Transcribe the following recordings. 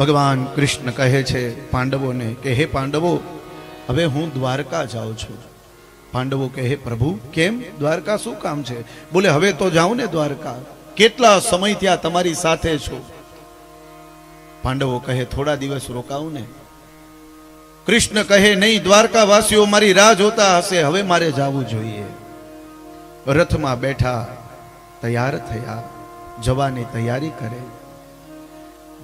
ભગવાન કૃષ્ણ કહે છે, પાંડવોને કે હે પાંડવો, હવે હું દ્વારકા જાઉં છું. પાંડવો કહે હે પ્રભુ, કેમ? દ્વારકા શું કામ છે? બોલે, હવે તો જાઉં ને દ્વારકા. કેટલા સમય ત્યાં તમારી સાથે છું. પાંડવો કહે, થોડા દિવસ રોકાવું ને. કૃષ્ણ કહે, નહીં, દ્વારકાવાસીઓ મારી રાહ જોતા હશે. હવે મારે જવું જોઈએ. રથમાં બેઠા, તૈયાર થયા, જવાની તૈયારી કરે.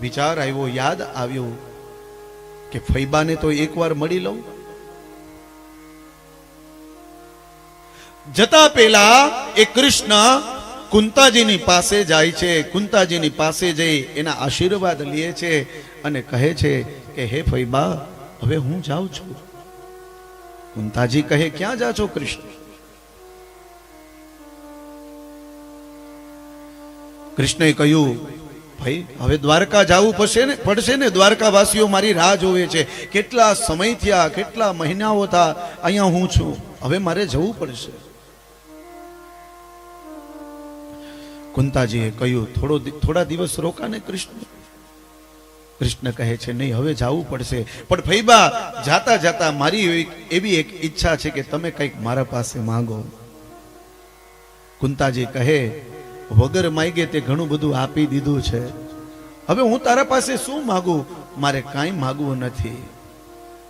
વિચાર આવ્યો, યાદ આવ્યો કે ફૈબાને તો એકવાર મળી લઉં. જતા પેલા એ કૃષ્ણ કુંતાજીની પાસે જાય છે, કુંતાજીની પાસે જઈ એના આશીર્વાદ લે છે અને કહે છે કે, હે ફૈબા, હવે હું જાઉં છું. કુંતાજી કહે, ક્યાં જા છો કૃષ્ણ? કૃષ્ણએ કહ્યું ભાઈ, હવે દ્વારકા જવું પડશે ને? પડશે ને? દ્વારકાવાસીઓ મારી રાહ જોવે છે. કેટલા સમય થયા, કેટલા મહિનાઓ થયા, અહીંયા હું છું. હવે મારે જવું પડશે. કુંતાજીએ કહ્યું, થોડો થોડા દિવસ રોકાને કૃષ્ણ. કૃષ્ણ કહે છે, નહીં, હવે જવું પડશે. પણ ફૈબા, જાતા જાતા મારી એવી એક ઈચ્છા છે કે તમે કંઈક મારા પાસે માંગો. કુંતાજી કહે વગર માગે તે ઘણું બધું આપી દીધું છે. હવે હું તારા પાસે શું માગું? મારે કાંઈ માગવું નથી.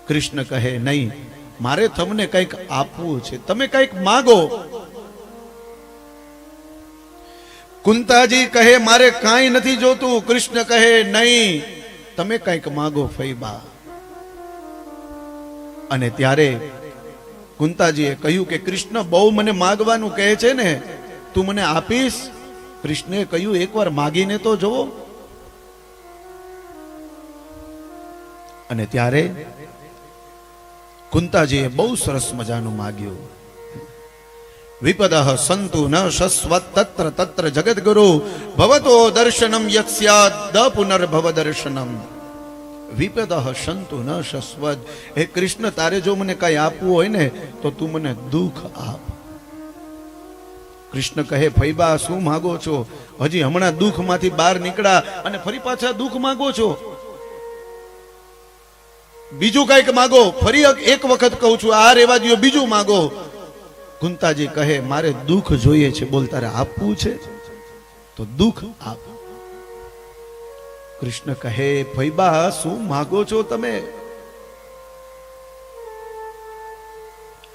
કૃષ્ણ કહે, નહીં, મારે તમને કંઈક આપવું છે. તમે કંઈક માગો. કુંતાજી કહે, મારે કાંઈ નથી જોતું. કૃષ્ણ કહે, નહીં, તમે કંઈક માગો ફૈબા અને ત્યારે કુંતાજીએ કહ્યું કે, કૃષ્ણ, બહુ મને માગવાનું કહે છે ને. તું મને આપીશ? કૃષ્ણે કહ્યું, એકવાર માગીને તો જુઓ. અને ત્યારે કુંતાજીએ બહુ સરસ મજાનું માગ્યું. વિપદ સંતુ ન શસ્વ તત્ર તત્ર જગદગુરુ, ભવતો દર્શનમ યત સ્યાદ પુનર્ભવ દર્શનમ. વિપદ સંતુ ન શસ્વ હે કૃષ્ણ, તારે જો મને કઈ આપવું હોય ને, તો તું મને દુઃખ આપ. કૃષ્ણ કહે ફૈબા શું માગો છો? હજી હમણાં દુઃખમાંથી બહાર નીકળ્યા અને ફરી પાછા દુઃખ માગો છો? બીજું કંઈક માગો, ફરી એક- વખત કહું છું, આ રેવા દો બીજું માગો. કુંતાજી કહે, મારે દુઃખ જોઈએ છે, બોલ, તારે આપવું છે? તો દુઃખ આપ. કૃષ્ણ કહે ફૈબા શું માગો છો તમે?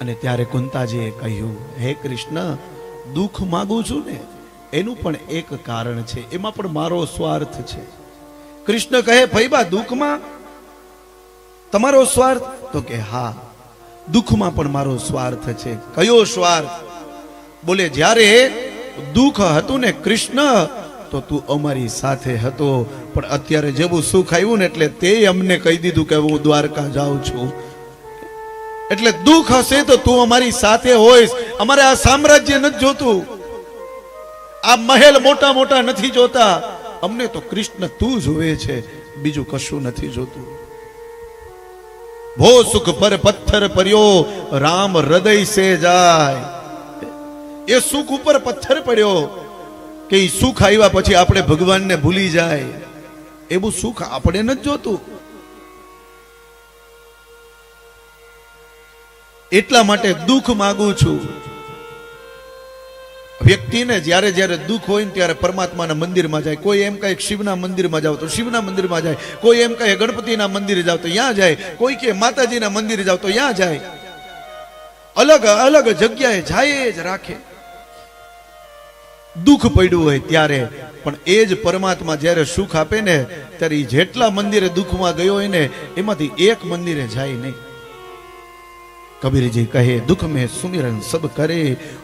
અને ત્યારે કુંતાજીએ કહ્યું, હે કૃષ્ણ દુઃખ માગું છું ને, એનું પણ એક કારણ છે. એમાં પણ મારો સ્વાર્થ છે. કૃષ્ણ કહે ફૈબા દુઃખમાં તમારો સ્વાર્થ? તો કે, હા, દુઃખમાં પણ મારો સ્વાર્થ છે. કયો સ્વાર્થ? બોલે, જ્યારે દુઃખ હતું ને કૃષ્ણ, તો તું અમારી સાથે હતો. પણ અત્યારે જેવું સુખ આવ્યું ને, એટલે તે અમને કહી દીધું કે હું દ્વારકા જાઉં છું. એટલે દુઃખ હશે તો તું અમારી સાથે હોઈશ. અમારે આ સામ્રાજ્ય નથી જોતું. આ મહેલ મોટા મોટા નથી જોતા. અમને તો કૃષ્ણ તું જોવે છે. બીજું કશું નથી જોતું. ભો સુખ પર પથ્થર પડ્યો, રામ હૃદય સે જાય. એ સુખ ઉપર પથ્થર પડ્યો કે સુખ આવ્યા પછી આપણે ભગવાનને ભૂલી જાય. એવું સુખ આપણે નથી જોતું. એટલા માટે દુઃખ માગું છું. વ્યક્તિને જ્યારે જ્યારે દુઃખ હોય ને ત્યારે પરમાત્માના મંદિરમાં જાય. કોઈ એમ કહે શિવના મંદિરમાં જાવ તો શિવના મંદિરમાં જાય. કોઈ એમ કહે ગણપતિના મંદિરે જાવ તો ત્યાં જાય. કોઈ કે માતાજીના મંદિરે જાવ તો ત્યાં જાય. અલગ અલગ જગ્યાએ જાય જ રાખે. દુઃખ પડ્યું હોય ત્યારે. પણ એ જ પરમાત્મા જ્યારે સુખ આપે ને, ત્યારે જેટલા મંદિરે દુઃખમાં ગયો હોય ને, એમાંથી એક મંદિરે જાય નહીં. कबीर जी कहे दुख में सुमिरन सब करे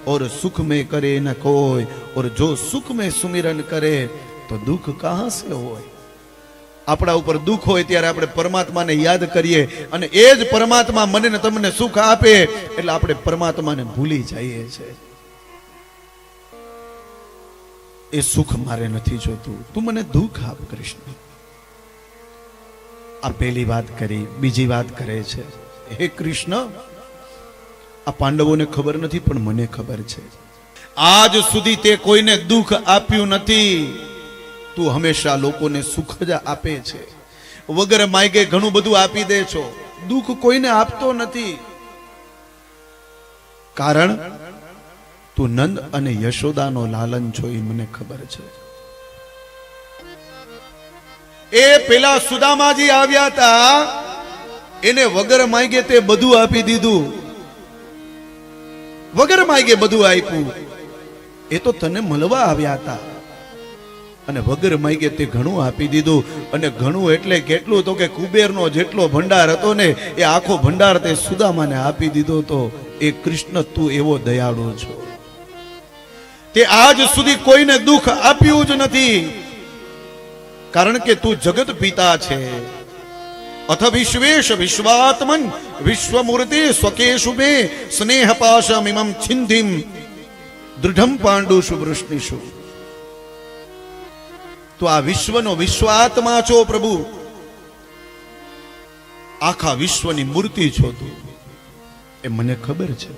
और सुख में करे न कोई और जो सुख में सुमिरन करे તો દુઃખ કહાં સે હોય આપણા ઉપર દુઃખ હોય ત્યારે આપણે પરમાત્માને યાદ કરીએ અને એ જ પરમાત્મા મને ને તમને સુખ આપે એટલે આપણે પરમાત્માને ભૂલી જઈએ છે એ સુખ મારે નથી જોતું તું મને દુઃખ આપ કૃષ્ણ આ પહેલી વાત કરી બીજી વાત કરે છે હે કૃષ્ણ આ પાંડવોને ખબર નથી, પણ મને ખબર છે. આજ સુધી તે કોઈને દુઃખ આપ્યું નથી. તું હંમેશા લોકોને સુખ જ આપે છે. વગર માગે ઘણું બધું આપી દે છો. દુઃખ કોઈને આપતો નથી. કારણ, તું નંદ અને યશોદાનો લાલન છો એ મને ખબર છે. એ પેલા સુદામાજી આવ્યા હતા. એને વગર માંગે તે બધું આપી દીધું. વગર માગે બધું આપ્યું. એ તો તને મળવા આવ્યા હતા. અને વગર માગે તે ઘણું આપી દીધું. અને ઘણું એટલે કેટલું તો કે કુબેરનો જેટલો ભંડાર હતો ને, એ આખો ભંડાર તે સુદામાને આપી દીધો તો એ કૃષ્ણ તું એવો દયાળુ છો. તે આજ સુધી કોઈને દુઃખ આપ્યું જ નથી. કારણ કે તું જગત પિતા છે. અથ વિશ્વેશ વિશ્વાત્મન વિશ્વમૂર્તિ સ્વકેશુ મે સ્નેહ પાશમિમમ છિંધિમ દૃઢમ પાંડુષુ વૃષ્ણિષુ તો આ વિશ્વનો વિશ્વાત્મા છો પ્રભુ આખા વિશ્વની મૂર્તિ છો તું એ મને ખબર છે.